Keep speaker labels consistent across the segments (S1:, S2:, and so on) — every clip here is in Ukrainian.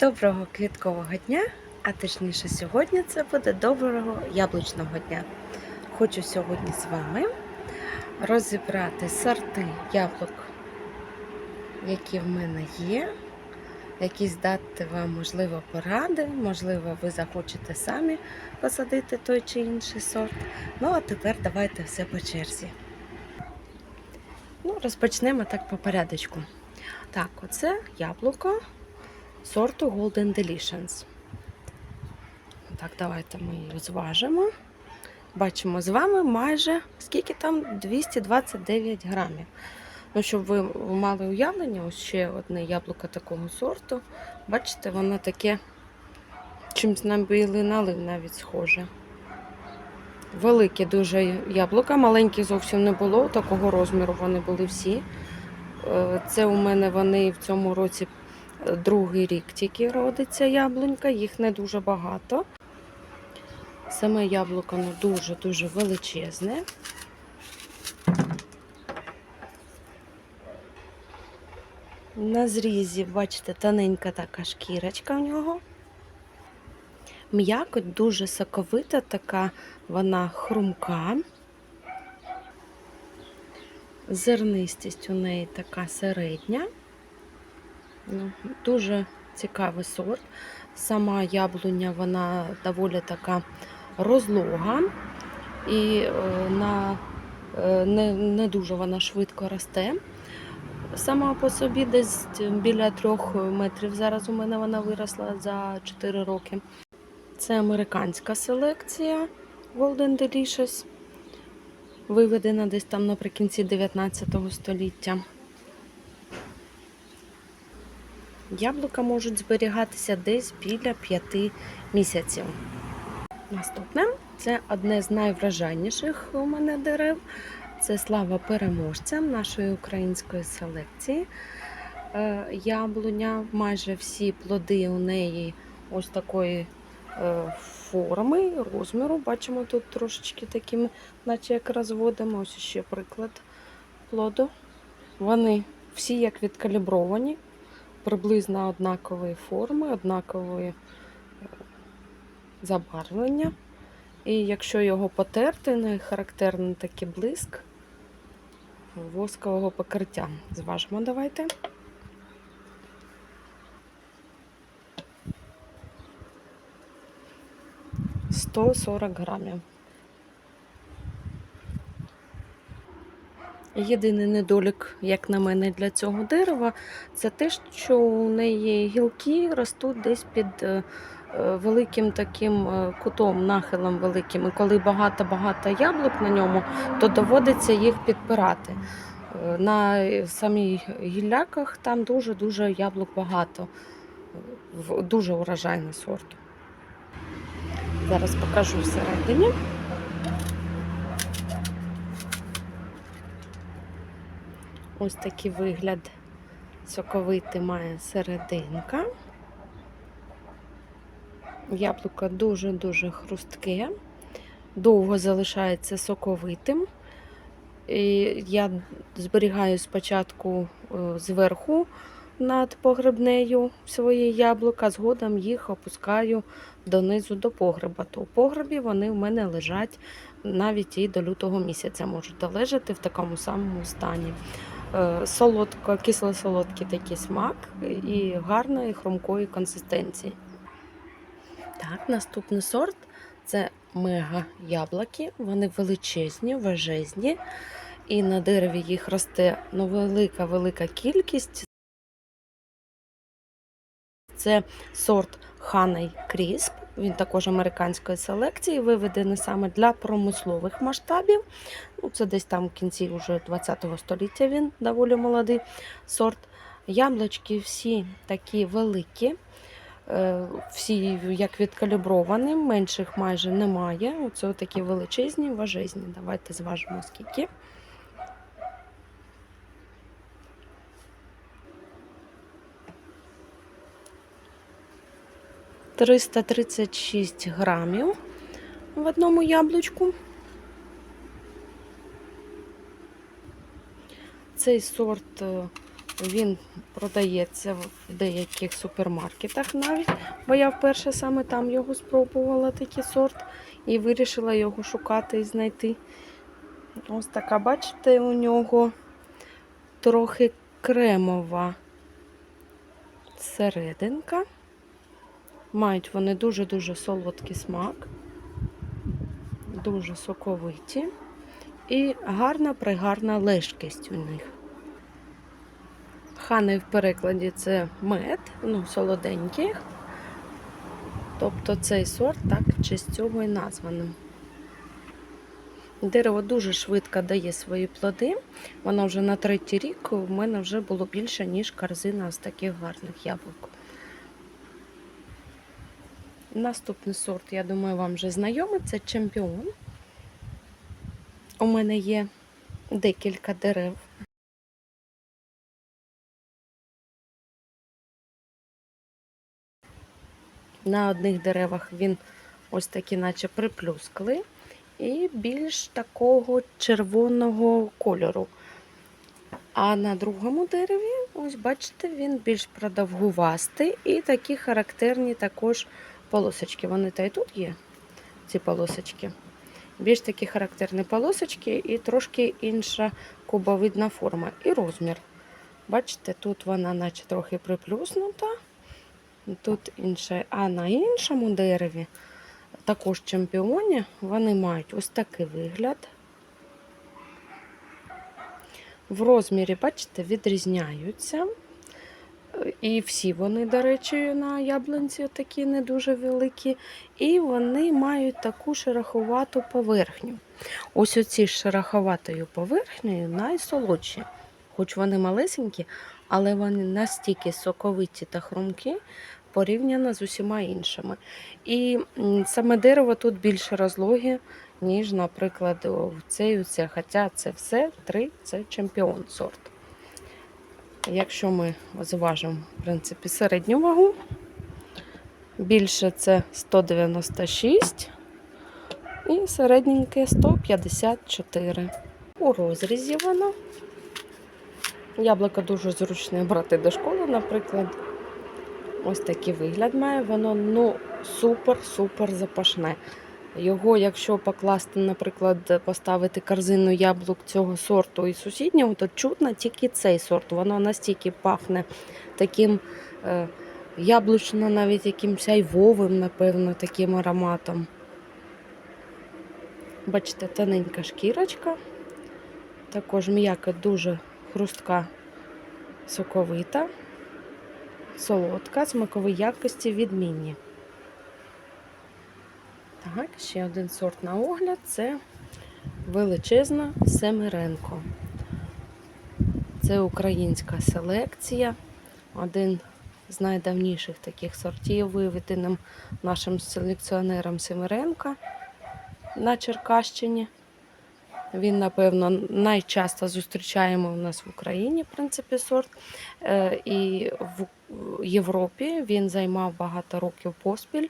S1: Доброго квіткового дня, а точніше сьогодні це буде доброго яблучного дня. Хочу сьогодні з вами розібрати сорти яблук, які в мене є, якісь дати вам, можливо, поради, можливо, ви захочете самі посадити той чи інший сорт. Ну, а тепер давайте все по черзі. Ну, розпочнемо так по порядочку. Так, оце яблуко сорту Golden Delicious. Так, давайте ми її зважимо. Бачимо з вами майже скільки там 229 грамів. Ну, щоб ви мали уявлення, ось ще одне яблуко такого сорту. Бачите, воно таке чимось на білий налив навіть схоже. Велике дуже яблука, маленьких зовсім не було, такого розміру вони були всі. Е, Це у мене вони в цьому році другий рік тільки родиться яблунька, їх не дуже багато. Саме яблуко ну, дуже-дуже величезне. На зрізі, бачите, тоненька така шкірочка в нього. М'якоть дуже соковита, така вона хрумка. Зернистість у неї така середня. Ну, Дуже цікавий сорт. Сама яблуня вона доволі така розлога і е, на, е, не, не дуже вона швидко росте. Сама по собі десь біля трьох метрів. Зараз у мене вона виросла за 4 роки. Це американська селекція Golden Delicious, виведена десь там наприкінці 19 століття. Яблука можуть зберігатися десь біля 5 місяців. Наступне це одне з найвражайніших у мене дерев. Це слава переможцям нашої української селекції. Е, Яблуня, майже всі плоди у неї ось такої е, форми, розміру. Бачимо тут трошечки такими, наче як розводимо. Ось ще приклад плоду. Вони всі як відкалібровані приблизно однакової форми, однакової забарвлення. І якщо його потерти, не характерний такий блиск воскового покриття. Зважимо давайте. Сто сорок грамів. Єдиний недолік, як на мене, для цього дерева, це те, що у неї гілки ростуть десь під е, е, великим таким е, кутом, нахилом великим. І коли багато-багато яблук на ньому, то доводиться їх підпирати. На самій гілляках там дуже-дуже яблук багато, дуже урожайний сорт. Зараз покажу всередині. Ось такий вигляд соковитий має серединка. Яблуко дуже-дуже хрустке, довго залишається соковитим. І Я зберігаю спочатку зверху над погребнею свої яблука, згодом їх опускаю донизу до погреба. То у погребі вони в мене лежать навіть і до лютого місяця можуть долежати в такому самому стані. Солодко, кисло-солодкий такий смак і гарної хрумкої консистенції. Так, наступний сорт це мега яблуки. Вони величезні, важезні. І на дереві їх росте ну, велика-велика кількість. Це сорт Ханей Крісп. Він також американської селекції, виведений саме для промислових масштабів. Ну, Це десь там в кінці вже 20-го століття він доволі молодий сорт. Яблучки всі такі великі, всі як відкалібровані, менших майже немає. Оце такі величезні, важезні. Давайте зважимо скільки. Триста тридцять шість грамів в одному яблучку. Цей сорт Він продається в деяких супермаркетах навіть, бо я вперше саме там його спробувала такий сорт і вирішила його шукати і знайти. Ось така, бачите, у нього трохи кремова серединка. Мають вони дуже-дуже солодкий смак, дуже соковиті і гарна пригарна лежкість у них. Хани в перекладі це мед, ну, солоденький. Тобто цей сорт так в честь цього і названо. Дерево дуже швидко дає свої плоди. Воно вже на третій рік у мене вже було більше, ніж корзина з таких гарних яблук. Наступний сорт, я думаю, вам вже знайомий, це чемпіон. У мене є декілька дерев. На одних деревах він ось такі, наче приплюскли, і більш такого червоного кольору. А на другому дереві, ось бачите, він більш продовгувастий і такі характерні також полосочки. Вони та й тут є, ці полосочки. Більш такі характерні полосочки і трошки інша кубовидна форма і розмір. Бачите, тут вона наче трохи приплюснута, тут інша. А на іншому дереві, також чемпіоні, вони мають ось такий вигляд. В розмірі, бачите, відрізняються. І всі вони, до речі, на яблунці такі не дуже великі. І вони мають таку шероховату поверхню. Ось оці з шероховатою поверхнею найсолодші. Хоч вони малесенькі, але вони настільки соковиті та хрумкі порівняно з усіма іншими. І саме дерево тут більше розлоги, ніж, наприклад, в цей, це, хоча це все три, це чемпіон сорт. Якщо ми зважимо, в принципі, середню вагу, більше це 196 і середненьке 154. У розрізі воно. Яблуко дуже зручне брати до школи, наприклад. Ось такий вигляд має, воно ну супер-супер запашне. Його, якщо покласти, наприклад, поставити корзину яблук цього сорту і сусіднього, то чутно тільки цей сорт. Воно настільки пахне таким е, яблучно, навіть якимось айвовим, напевно, таким ароматом. Бачите, тоненька шкірочка. Також м'яка дуже хрустка, соковита, солодка, смакові якості відмінні. Так, ще один сорт на огляд це величезна Семиренко. Це українська селекція, один з найдавніших таких сортів, виведеним нашим селекціонером Семиренка на Черкащині. Він, напевно, найчасто зустрічаємо у нас в Україні, в принципі, сорт. Е, І в Європі він займав багато років поспіль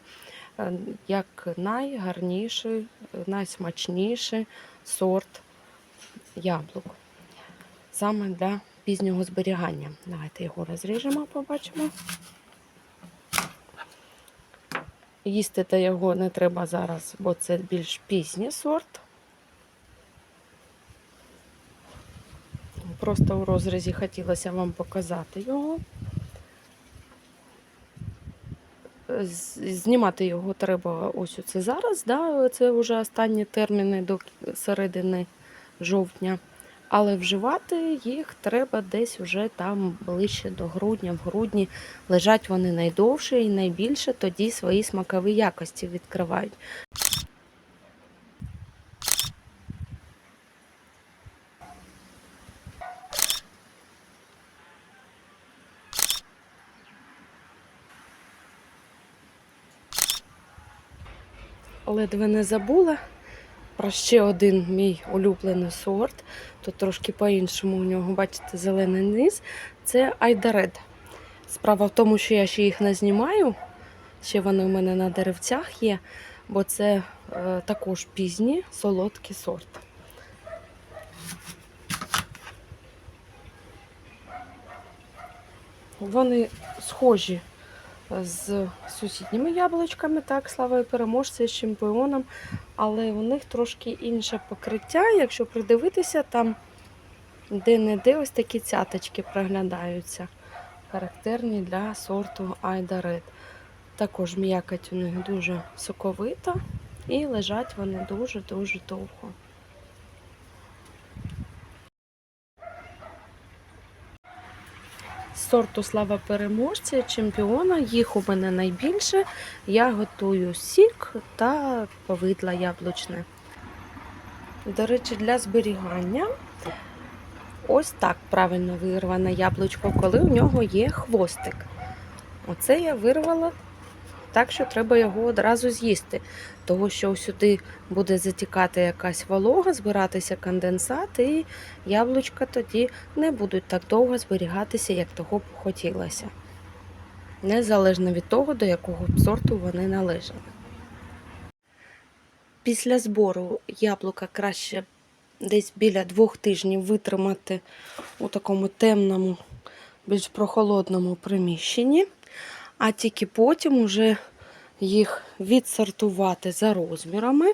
S1: як найгарніший, найсмачніший сорт яблук. Саме для пізнього зберігання. Давайте його розріжемо, побачимо. Їсти його не треба зараз, бо це більш пізній сорт. Просто у розрізі хотілося вам показати його. Знімати його треба ось оце зараз. Да? Це вже останні терміни до середини жовтня. Але вживати їх треба десь уже там ближче до грудня. В грудні лежать вони найдовше і найбільше тоді свої смакові якості відкривають. Ледве не забула про ще один мій улюблений сорт. Тут трошки по-іншому у нього, бачите, зелений низ. Це Айдаред. Справа в тому, що я ще їх не знімаю. Ще вони у мене на деревцях є, бо це е, також пізній солодкий сорт. Вони схожі з сусідніми яблучками, так, славою переможця з чемпіоном, але у них трошки інше покриття. Якщо придивитися, там де-не-де ось такі цяточки проглядаються, характерні для сорту Айда Ред. Також м'якоть у них дуже соковита і лежать вони дуже-дуже довго. Сорту слава переможця, чемпіона. Їх у мене найбільше. Я готую сік та повидло яблучне. До речі, для зберігання ось так правильно вирване яблучко, коли у нього є хвостик. Оце я вирвала так, що треба його одразу з'їсти, тому що сюди буде затікати якась волога, збиратися конденсат, і яблучка тоді не будуть так довго зберігатися, як того б хотілося. Незалежно від того, до якого сорту вони належали. Після збору яблука краще десь біля двох тижнів витримати у такому темному, більш прохолодному приміщенні, а тільки потім уже їх відсортувати за розмірами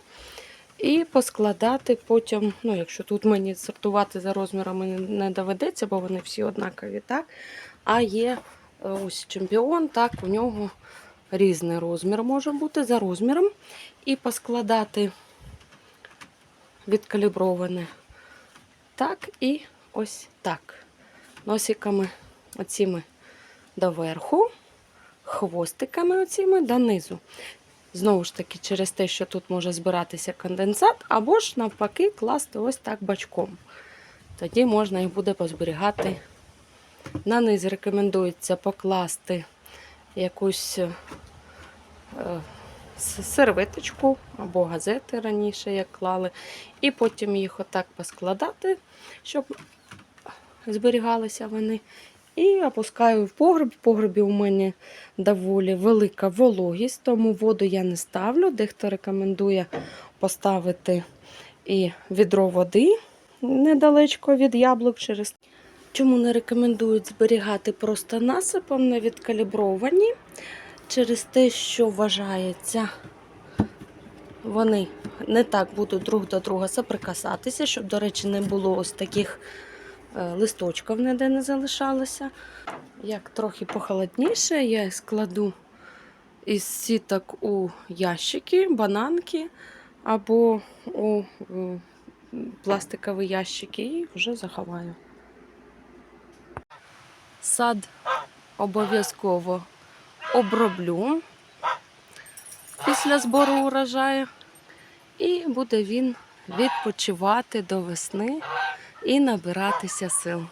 S1: і поскладати потім, ну, якщо тут мені сортувати за розмірами не- доведеться, бо вони всі однакові, так? А є е, ось чемпіон, так, у нього різний розмір може бути за розміром. І поскладати відкаліброване так і ось так. Носиками оціми доверху, хвостиками оціми донизу. Знову ж таки, через те, що тут може збиратися конденсат, або ж навпаки класти ось так бачком. Тоді можна їх буде позберігати. На низ рекомендується покласти якусь е, серветочку або газети раніше, як клали, і потім їх отак поскладати, щоб зберігалися вони. І опускаю в погреб. В погребі у мене доволі велика вологість, тому воду я не ставлю. Дехто рекомендує поставити і відро води недалечко від яблук через. Чому не рекомендують зберігати просто насипом не відкалібровані? Через те, що вважається, вони не так будуть друг до друга соприкасатися, щоб, до речі, не було ось таких е, листочків ніде не залишалося. Як трохи похолодніше, я складу із сіток у ящики, бананки або у е, пластикові ящики і вже заховаю. Сад обов'язково оброблю після збору урожаю, і буде він відпочивати до весни і набиратися сил.